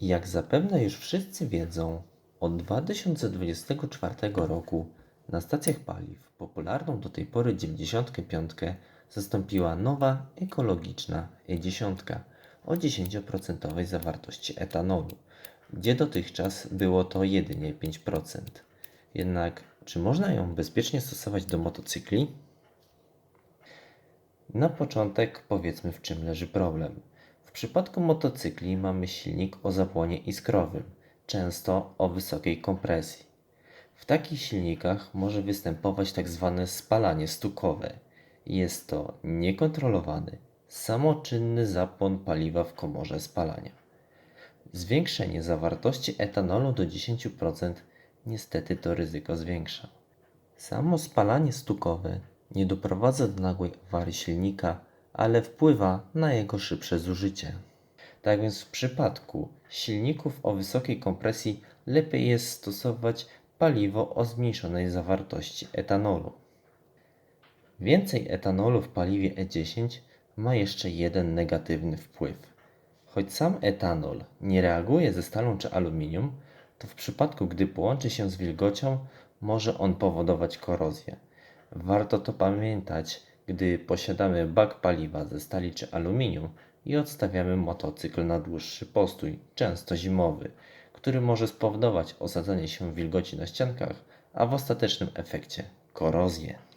Jak zapewne już wszyscy wiedzą, od 2024 roku na stacjach paliw popularną do tej pory 95 zastąpiła nowa ekologiczna E10 o 10% zawartości etanolu, gdzie dotychczas było to jedynie 5%. Jednak czy można ją bezpiecznie stosować do motocykli? Na początek powiedzmy w czym leży problem. W przypadku motocykli mamy silnik o zapłonie iskrowym, często o wysokiej kompresji. W takich silnikach może występować tak zwane spalanie stukowe. Jest to niekontrolowany, samoczynny zapłon paliwa w komorze spalania. Zwiększenie zawartości etanolu do 10% niestety to ryzyko zwiększa. Samo spalanie stukowe nie doprowadza do nagłej awarii silnika, ale wpływa na jego szybsze zużycie. Tak więc w przypadku silników o wysokiej kompresji lepiej jest stosować paliwo o zmniejszonej zawartości etanolu. Więcej etanolu w paliwie E10 ma jeszcze jeden negatywny wpływ. Choć sam etanol nie reaguje ze stalą czy aluminium, to w przypadku gdy połączy się z wilgocią, może on powodować korozję. Warto to pamiętać, gdy posiadamy bak paliwa ze stali czy aluminium i odstawiamy motocykl na dłuższy postój, często zimowy, który może spowodować osadzenie się wilgoci na ściankach, a w ostatecznym efekcie korozję.